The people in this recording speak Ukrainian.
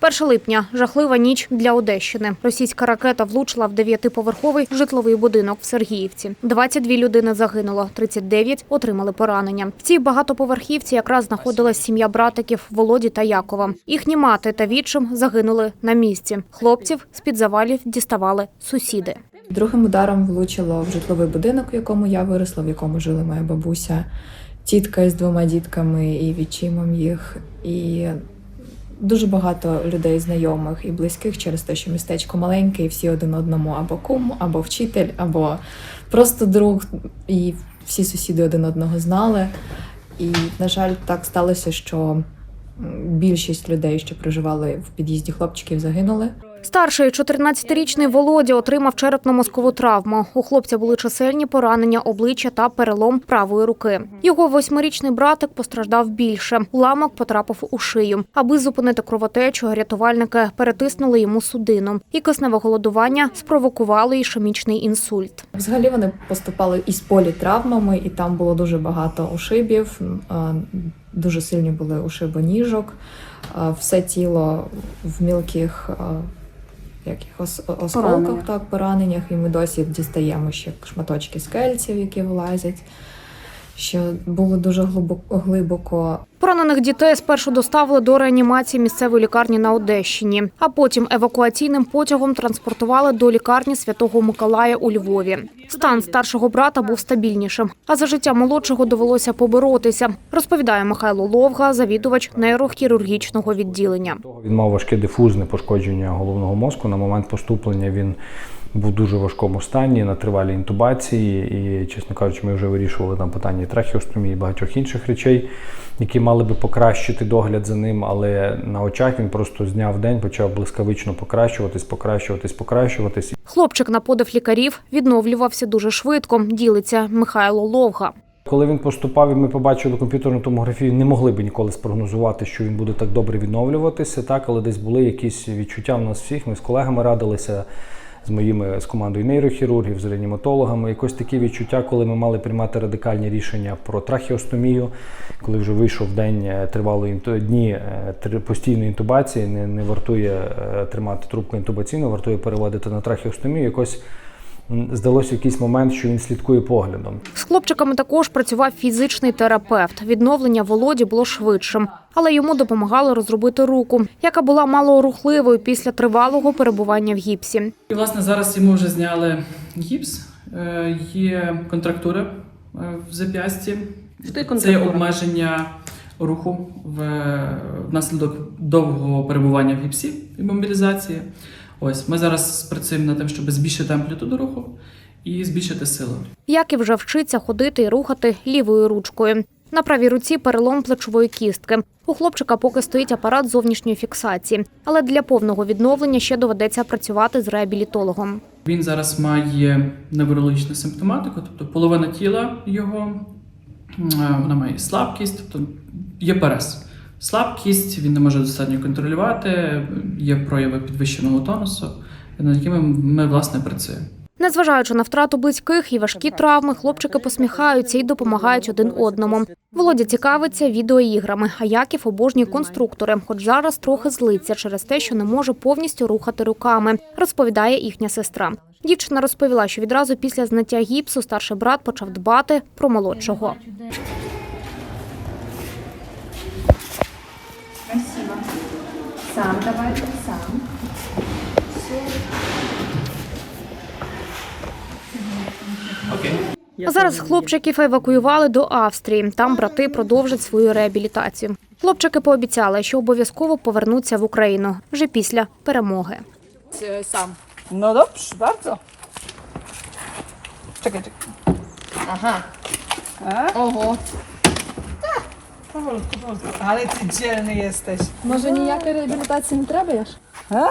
1 липня жахлива ніч для Одещини. Російська ракета влучила в дев'ятиповерховий житловий будинок в Сергіївці. 22 людини загинуло, 39 отримали поранення. В цій багатоповерхівці якраз знаходилась сім'я братиків Володі та Якова. Їхні мати та відчим загинули на місці. Хлопців з під завалів діставали сусіди. Другим ударом влучило в житловий будинок, в якому я виросла, в якому жила моя бабуся, тітка із двома дітками і відчимом їх. І дуже багато людей знайомих і близьких через те, що містечко маленьке, і всі один одному або кум, або вчитель, або просто друг. І всі сусіди один одного знали. І, на жаль, так сталося, що більшість людей, що проживали в під'їзді хлопчиків, загинули. Старший 14-річний Володя отримав черепно-мозкову травму. У хлопця були чисельні поранення обличчя та перелом правої руки. Його восьмирічний братик постраждав більше. Уламок потрапив у шию. Аби зупинити кровотечу, рятувальники перетиснули йому судину. І кисневе голодування спровокувало ішемічний інсульт. Взагалі вони поступали із політравмами, і там було дуже багато ушибів, дуже сильні були ушиби ніжок, все тіло в мілких яких ос- осколках, так, пораненнях, і ми досі дістаємо ще шматочки скельців, які вилазять. Що було дуже глибоко, глибоко Поранених дітей спершу доставили до реанімації місцевої лікарні на Одещині, а потім евакуаційним потягом транспортували до лікарні Святого Миколая у Львові. Стан старшого брата був стабільнішим, а за життя молодшого довелося поборотися, розповідає Михайло Ловга, завідувач нейрохірургічного відділення. Він мав важке дифузне пошкодження головного мозку. На момент поступлення він був в дуже важкому стані на тривалій інтубації. І, чесно кажучи, ми вже вирішували там питання і трахеостомії і багатьох інших речей, які мали би покращити догляд за ним. Але на очах він просто з дня в день почав блискавично покращуватись, покращуватись, покращуватись. Хлопчик на подив лікарів відновлювався дуже швидко. Ділиться Михайло Ловга. Коли він поступав і ми побачили комп'ютерну томографію, не могли б ніколи спрогнозувати, що він буде так добре відновлюватися. Так, але десь були якісь відчуття в нас всіх. Ми з колегами радилися з моїми з командою нейрохірургів, з реаніматологами. Якось такі відчуття, коли ми мали приймати радикальні рішення про трахіостомію, коли вже вийшов день е, тривалої дні е, постійної інтубації, не, не вартує е, тримати трубку інтубаційну, вартує переводити на трахіостомію. Якось здалося в якийсь момент, що він слідкує поглядом. З хлопчиками також працював фізичний терапевт. Відновлення Володі було швидшим, але йому допомагали розробити руку, яка була малорухливою після тривалого перебування в гіпсі. І, власне, зараз йому вже зняли гіпс, е, є контрактури е, в зап'ясті. Це є обмеження руху в, внаслідок довгого перебування в гіпсі і мобілізації. Ось ми зараз працюємо над тим, щоб збільшити амплітуду руху і збільшити силу. Як і вже вчиться ходити і рухати лівою ручкою. На правій руці перелом плечової кістки. У хлопчика поки стоїть апарат зовнішньої фіксації, але для повного відновлення ще доведеться працювати з реабілітологом. Він зараз має неврологічну симптоматику, тобто половина тіла його е, вона має слабкість, тобто є перес. Слабкість, він не може достатньо контролювати, є прояви підвищеного тонусу, над якими ми власне працюємо. Незважаючи на втрату близьких і важкі травми, хлопчики посміхаються і допомагають один одному. Володя цікавиться відеоіграми, а Яків обожнює конструктори, хоч зараз трохи злиться через те, що не може повністю рухати руками, розповідає їхня сестра. Дівчина розповіла, що відразу після зняття гіпсу старший брат почав дбати про молодшого. Спасибо. Сам давайте, сам. А зараз хлопчиків евакуювали до Австрії. Там брати продовжать свою реабілітацію. Хлопчики пообіцяли, що обов'язково повернуться в Україну вже після перемоги. Сам. No dobrze, bardzo. Czekaj, czekaj. Ага. A? Ого. Powolutku, powolutku. Ale ty dzielny jesteś. Może niejaka rehabilitacji nie trabiasz? A!